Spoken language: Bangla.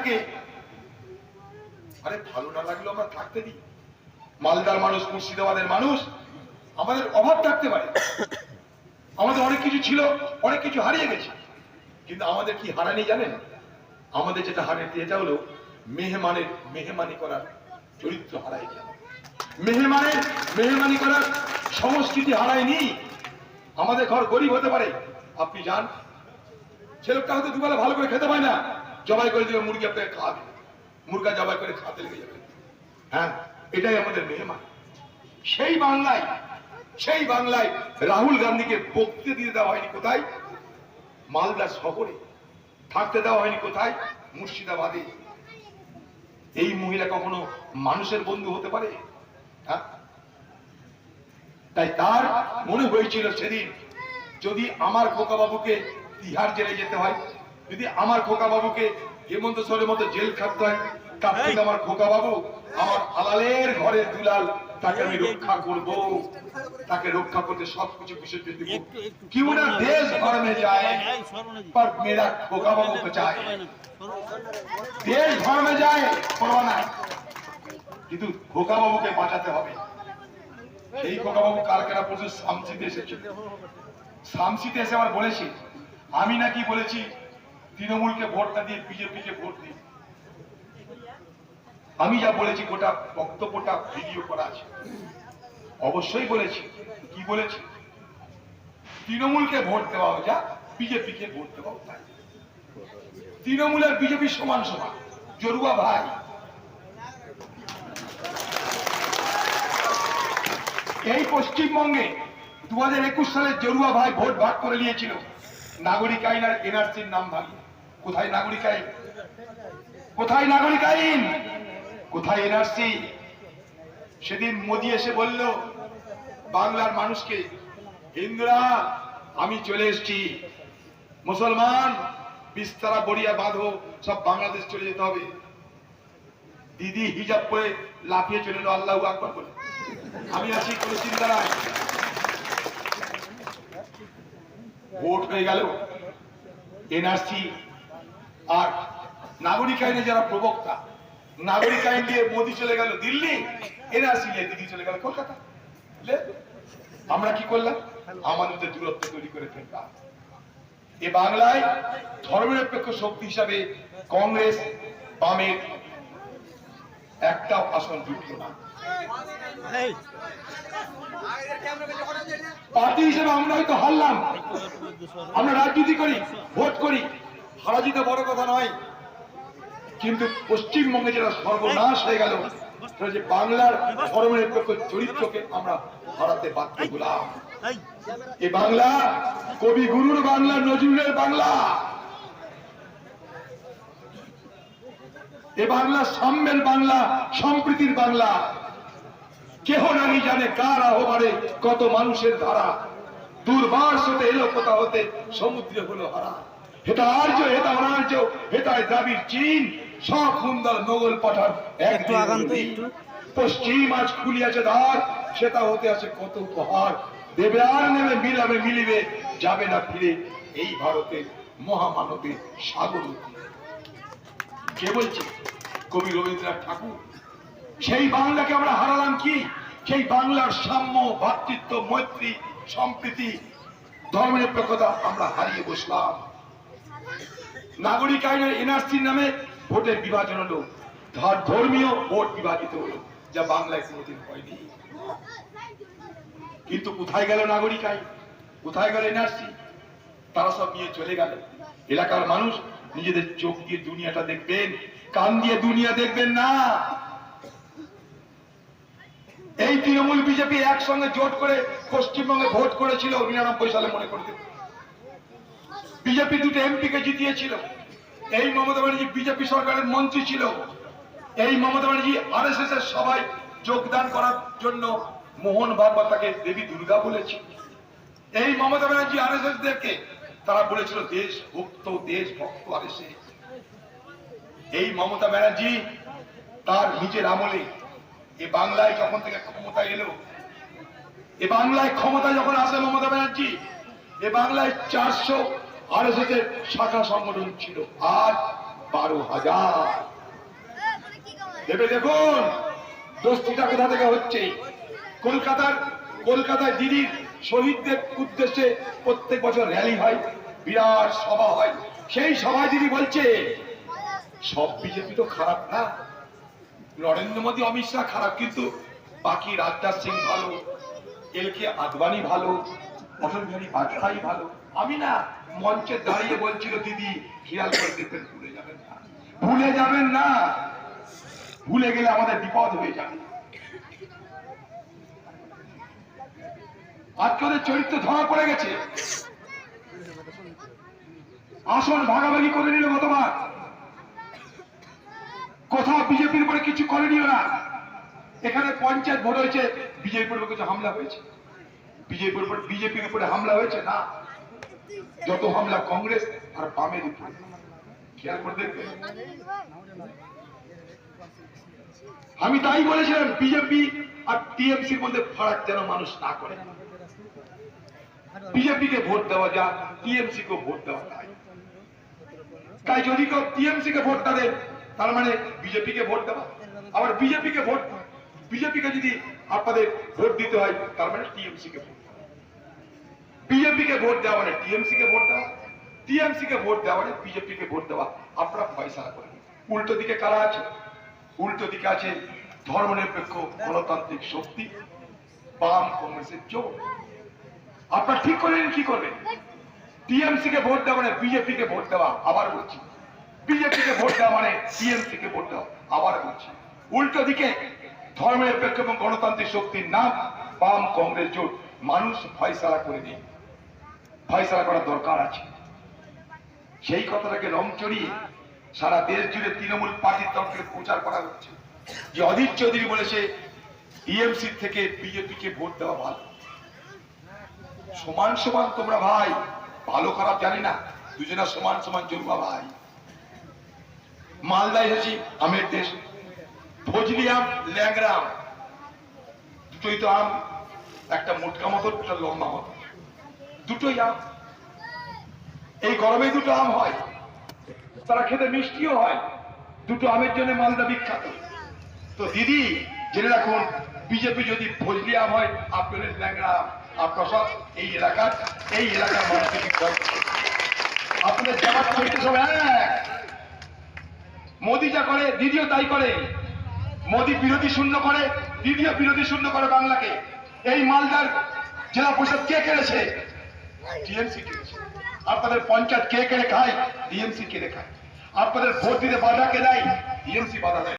থাকে। আরে ভালো না লাগলেও আমরা থাকতে দিই। মালদার মানুষ, মুর্শিদাবাদের মানুষ, আমাদের অভাব থাকতে পারে। আমাদের অনেক কিছু ছিল, অনেক কিছু হারিয়ে গেছে। কিন্তু আমাদের কি হারানি জানেন? আমাদের যেটা হারিয়ে এটা হলো মেহমানের, মেহমানি করার চরিত্র হারাই গেল। মেহমানের, মেহমানি করার সংস্কৃতি হারায়নি। আমাদের ঘর গরিব হতে পারে। আপনি যান। ছেলেটা হয়তো দুবেলা ভালো করে খেতে পায় না। জবাই করে দিবে, মুরগি আপনাকে খাওয়াবে মুরগা জবাই করে খাতে লেগে যাবে। হ্যাঁ এটাই আমাদের মেহমান। সেই বাংলায় সেই বাংলায় রাহুল গান্ধীকে বক্তৃতা দিতে দেওয়া হয়নি কোথায়? মালদা শহরে। থাকতে দেওয়া হয়নি কোথায়? মুর্শিদাবাদে। এই মহিলা কখনো মানুষের বন্ধু হতে পারে? হ্যাঁ? তাই তার মনে হয়েছিল সেদিন, যদি আমার খোকা বাবুকে তিহার জেলে যেতে হয় যদি আমার খোকা বাবুকে হেমন্ত সরের মতো জেল খাটতে হয় তার থেকে আমার খোকা বাবু আমার আলালের ঘরের দুলাল তাকে আমি রক্ষা করব। তাকে রক্ষা করতে সবকিছু বিসর্জন দিব কেউ না দেশ ধর্মে যায়? খোকা বাবুকে চায়। দেশ ধর্মে যায় করব না। কিন্তু খোকা বাবুকে বাঁচাতে হবে। এই খোকা বাবু কালকেরা প্রচুর শামসিতে এসেছে। শামসিতে এসে আমার বলেছি আমি নাকি বলেছি তৃণমূলকে ভোট না দিয়ে বিজেপিকে ভোট দিই আমি যা বলেছি, গোটা বক্তব্যটা ভিডিও করা আছে। অবশ্যই বলেছি। কি বলেছি? তৃণমূলকে ভোট দেওয়া যা, বিজেপিকে ভোট দেওয়া তাই। তৃণমূল আর বিজেপি সমান সমান। জরুয়া ভাই। এই পশ্চিমবঙ্গে দু হাজার একুশ সালে জরুয়া ভাই ভোট ভাগ করে নিয়েছিল। নাগরিক আইন আর এনআরসির নাম ভাগে কোথায় নাগরিক আইন? কোথায় নাগরিক আইন? কোথায় এনআরসি সেদিন মোদি এসে বলল, বাংলার মানুষকে হিন্দুরা আমি চলে এসেছি। মুসলমান, বিস্তারা, বড়িয়া, বাঁধো, সব বাংলাদেশ চলে যেতে হবে। দিদি হিজাব করে লাফিয়ে চলে এলো, আল্লাহ আকবর বলে। আমি আছি কোনো চিন্তা নাই। ভোট হয়ে গেল। এনআরসি আর নাগরিক আইনে যারা প্রবক্তা নাগরিক আইন দিয়ে মোদি চলে গেল দিল্লি এনআরসি নিয়ে দিদি চলে গেল কলকাতা? আমরা কি করলাম? আমাদের দূরত্ব তৈরি করে ফেললাম। এ বাংলায় ধর্মনিরপেক্ষ শক্তি হিসাবে কংগ্রেস বামের একটা আসন জুটল না। পার্টি হিসেবে আমরা হয়তো হারলাম। আমরা রাজনীতি করি ভোট করি। হারা জিতে বড় কথা নয়, কিন্তু পশ্চিমবঙ্গে যেটা সর্বনাশ হয়ে গেল যে বাংলার ধর্মনিরপেক্ষ চরিত্রকে আমরা হারাতে বাধ্য হলাম। এ বাংলা কবি গুরুর বাংলা, নজরুলের বাংলা। এ বাংলা সাম্যের বাংলা, সম্প্রীতির বাংলা। কেহ নাহি জানে কার আহ্বানে কত মানুষের ধারা দুর্বার সাথে এলো কোথা হতে সমুদ্রে হলো হারা। হেতা আর্য হেতা অনার্য হেতায় দ্রাবিড় চীন সব মোগল পাঠান একটু আগান তো, একটু। পশ্চিম আজ খুলিয়াছে দ্বার সেটা হতে আছে কত উপহার। দেবে আর নেবে মিলাবে মিলিবে যাবে না ফিরে এই ভারতের মহামানবের সাগর কে বলছে? কবি রবীন্দ্রনাথ ঠাকুর। সেই বাংলাকে আমরা হারালাম কি? সেই বাংলার সাম্য ভ্রাতৃত্ব মৈত্রী সম্প্রীতি ধর্মনিরপেক্ষতা আমরা হারিয়ে বসলাম। নাগরিক আইনের এনআরসির নামে ভোটের বিভাজন হলো। ধর্মীয় ভোট বিভাজিত হলো, যা বাংলায় কোনোদিন হয়নি। কিন্তু কোথায় গেল নাগরিক আইন? কোথায় গেল এনআরসি? তারা সব নিয়ে চলে গেল। এলাকার মানুষ নিজেদের চোখ দিয়ে দুনিয়াটা দেখবেন, কান দিয়ে দুনিয়া দেখবেন না। এই তৃণমূল বিজেপি একসঙ্গে জোট করে পশ্চিমবঙ্গে ভোট করেছিল নিরানব্বই সালে মনে করতে। বিজেপি দুটো এমপি কে জিতিয়েছিল। এই মমতা ব্যানার্জি বিজেপি সরকারের মন্ত্রী ছিল। এই Mamata Banerjee R S S এর সবাই যোগদান করার জন্য মোহন ভাগবত তাকে দেবী দুর্গা বলেছে। এই Mamata Banerjee R S S দেরকে তারা বলেছিল দেশ ভক্ত দেশ ভক্ত আর এস এই মমতা ব্যানার্জি তার নিজের আমলে এ বাংলায় যখন থেকে ক্ষমতা এলো, এ বাংলায় ক্ষমতা যখন আসে মমতা ব্যানার্জি, এ বাংলায় চারশো আর এর শাখা সংগঠন ছিল আর বারো হাজার। ভেবে দেখুন, দোস্তিটা কোথা থেকে হচ্ছে? কলকাতার, কলকাতায় দিদির শহীদদের উদ্দেশ্যে প্রত্যেক বছর র্যালি হয়, বিরাট সভা হয়। সেই সভায় দিদি বলছে, সব বিজেপি তো খারাপ না? নরেন্দ্র মোদী, অমিত শাহ খারাপ, কিন্তু বাকি রাজনাথ সিং ভালো, এল কে আদবানি ভালো অটল বিহারী বাজপেয়ী ভালো। আমি না মঞ্চে দাঁড়িয়ে বলছিল, দিদি খেয়াল করে দেখবেন, ভুলে যাবেন না। ভুলে যাবেন না। ভুলে গেলে আমাদের বিপদ হয়ে যাবে। আজকে ওদের চরিত্র ধরা পড়ে গেছে। আসন ভাগাভাগি করে নিল গতবার। কোথাও বিজেপির উপরে কিছু করে করেনিও না। এখানে পঞ্চায়েত ভোট হয়েছে, বিজেপির উপর কিছু হামলা হয়েছে। বিজেপির উপর বিজেপির উপরে হামলা হয়েছে না। যত হামলা কংগ্রেস আর বামের উপরে। খেয়াল করে দেখবেন আমি তাই বলেছিলাম, বিজেপি আর টিএমসির মধ্যে ফারাক যেন মানুষ না করে। বিজেপিকে ভোট দেওয়া যা টিএমসি কে ভোট দেওয়া যায় তাই যদি কেউ টিএমসি কে ভোট দেয়, তার মানে বিজেপি কে ভোট দেওয়া। আবার বিজেপি কে ভোট বিজেপি কে যদি আপনাদের ভোট দিতে হয়, তার মানে টিএমসি কে ভোট বিজেপি কে ভোট দেওয়া মানে টিএমসি কে ভোট দেওয়া? টিএমসি কে ভোট দেওয়া মানে বিজেপি কে ভোট দেওয়া। আপনারা ফয়সালা করে নিন। উল্টো দিকে কারা আছে? উল্টো দিকে আছে ধর্মনিরপেক্ষ, গণতান্ত্রিক শক্তি, বাম কংগ্রেসের জোট আপনারা ঠিক করে নিন, কি করবেন? টিএমসি কে ভোট দেওয়া মানে বিজেপি কে ভোট দেওয়া, আবার বলছি। বিজেপি কে ভোট দেওয়া মানে টিএমসি কে ভোট দেওয়া, আবার বলছি। উল্টো দিকে ধর্মনিরপেক্ষ এবং গণতান্ত্রিক শক্তির নাম, বাম কংগ্রেস জোট মানুষ ফয়সালা করে দিন। ফয়সালা করার দরকার আছে। সেই কথাটাকে রং চড়িয়ে সারা দেশ জুড়ে তৃণমূল পার্টির তরফ থেকে প্রচার করা হচ্ছে। যে অধীর চৌধুরী বলেছে ইএমসি থেকে বিজেপি কে ভোট দেওয়া ভালো। সমান সমান তোমরা ভাই, ভালো খারাপ জানি না, দুজনা সমান সমান জন্মা ভাই। মালদা এসেছি, আমের দেশ। ফজলি আম ল্যাংরা আম। দুটোই তো আম, একটা মোটকা মতো একটা লম্বা মতো। দুটোই আম। এই গরমে দুটো আম হয়, তারা খেতে মিষ্টিও হয়। দুটো আমের জন্য মালদা বিখ্যাত। তো দিদি, জেনে রাখুন বিজেপি যদি ফজলি আম হয় আপনাদের আম আপনার সব এই এলাকার এই এলাকার মানুষকে আপনাদের জামাত চরিত্র সব এক। মোদি যা করে, দিদিও তাই করে। মোদি বিরোধী শূন্য করে, দিদিও বিরোধী শূন্য করে বাংলাকে। এই মালদার জেলা পরিষদ কে কেড়েছে? টিএমসি আপনাদের পঞ্চায়েত কে কেড়ে খায় টিএমসি কেড়ে খায় আপনাদের ভোট দিতে বাধা কে দেয়? টিএমসি বাধা দেয়।